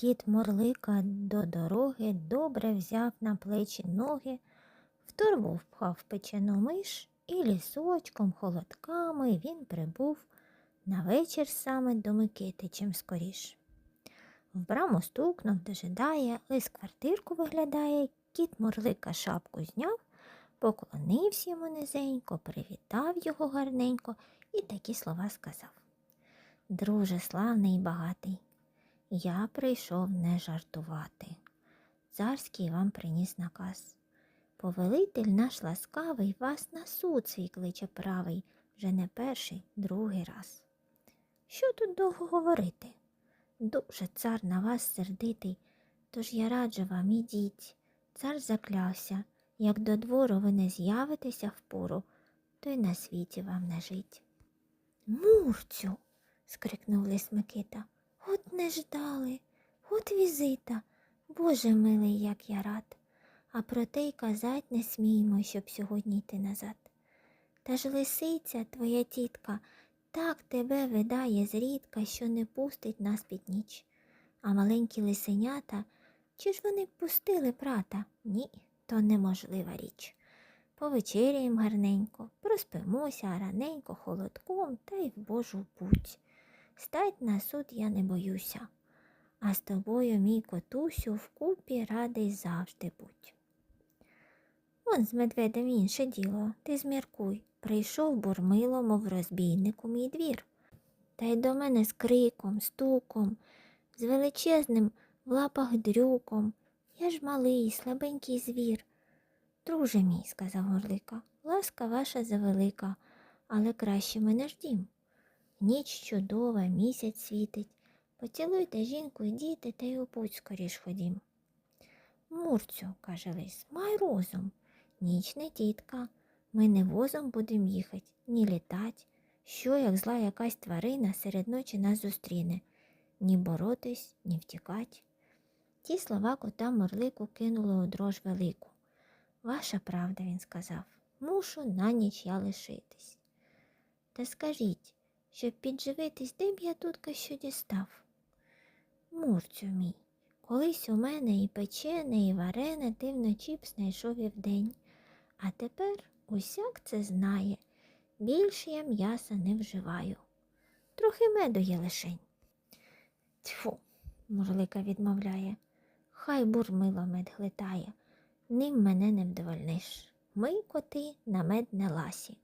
Кіт Морлика до дороги добре взяв на плечі ноги, в торбу впхав печену миш і лісочком, холодками він прибув на вечір саме до Микити чим скоріш. В браму стукнув, дожидає, лис квартирку виглядає, кіт Морлика шапку зняв, поклонився йому низенько, привітав його гарненько і такі слова сказав. Друже славний і багатий, я прийшов не жартувати. Царський вам приніс наказ. Повелитель наш ласкавий вас на суд свій кличе правий, вже не перший, другий раз. Що тут довго говорити? Дуже цар на вас сердитий, тож я раджу вам ідіть. Цар заклявся, як до двору ви не з'явитеся впору, то й на світі вам не жить. Мурцю. скрикнув лис Микита. От не ждали, от візита. Боже милий, як я рад. А проте й казать не сміємо, щоб сьогодні йти назад. Та ж лисиця, твоя тітка, так тебе видає зрідка, що не пустить нас під ніч. А маленькі лисенята, чи ж вони пустили брата? Ні, то неможлива річ. Повечеряєм гарненько, проспимося раненько холодком та й в Божу путь. Стать на суд я не боюся, а з тобою, мій котусю, вкупі радий завжди будь. Он з медведем інше діло, ти зміркуй. Прийшов бурмило, мов розбійник у мій двір. Та й до мене з криком, стуком, з величезним в лапах дрюком. Я ж малий, слабенький звір. Друже мій, сказав Горлика, ласка ваша завелика, але краще мене ж дім. Ніч чудова, місяць світить. Поцілуйте жінку і діти, та й у путь скоріш ходім. Мурцю, каже лис, май розум. Ніч не тітка. Ми не возом будем їхать, ні літать. Що, як зла якась тварина серед ночі нас зустріне, ні боротись, ні втікать. Ті слова кота морлику кинули у дрож велику. Ваша правда, він сказав, мушу на ніч я лишитись. Та скажіть, щоб підживитись, б я тутка що дістав? Мурцю мій, колись у мене і печене, і варене ти вночі б знайшов і вдень. А тепер усяк це знає. Більше я м'яса не вживаю. Трохи меду є лишень. Тьфу, мурлика відмовляє. Хай бурмило мед глитає, ним мене не вдовольниш. Ми, коти, на мед не ласі.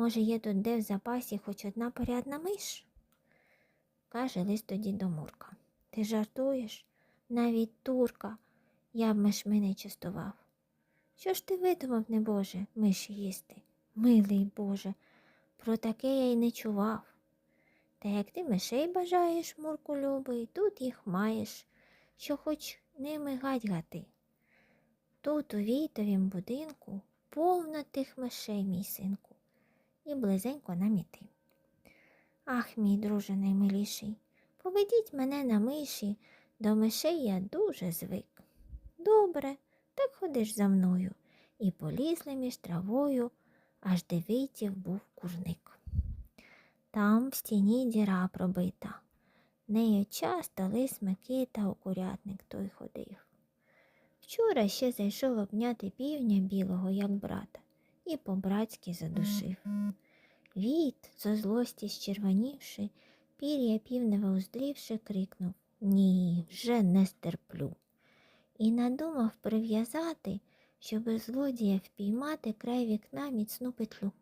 Може, є тут де в запасі хоч одна порядна миш? Каже лист тоді до Мурка. Ти жартуєш? Навіть турка я б мишми не частував. Що ж ти видумав, небоже, миші їсти? Милий Боже, про таке я й не чував. Та як ти мишей бажаєш, Мурку любий, тут їх маєш, що хоч ними гадь-гати. Тут у війтовім будинку повно тих мишей, мій синку, і близенько нам іти. Ах, мій друже наймиліший, поведіть мене на миші, до мишей я дуже звик. Добре, так ходиш за мною. І полізли між травою, аж де витів був курник. Там в стіні діра пробита. Нею часто лис Микита у курятник той ходив. Вчора ще зайшов обняти півня білого, як брата, і по-братськи задушив. Віт, зо злості щервонівши, пір'я півневе уздрівши, крикнув Ні, вже не стерплю. І надумав прив'язати, щоби злодія впіймати край вікна міцну петлю.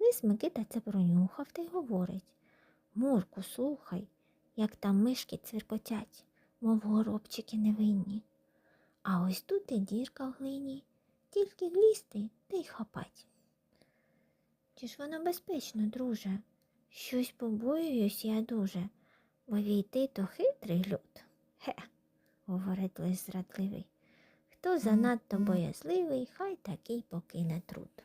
Лис Микита це пронюхав та й говорить Мурку, слухай, як там мишки цвіркотять, мов горобчики невинні. А ось тут і дірка в глині, тільки глісти та й хапать. Чи ж воно безпечно, друже? Щось побоююсь я дуже, бо війти то хитрий люд. Хе, говорить лис зрадливий. Хто занадто боязливий, хай такий покине труд.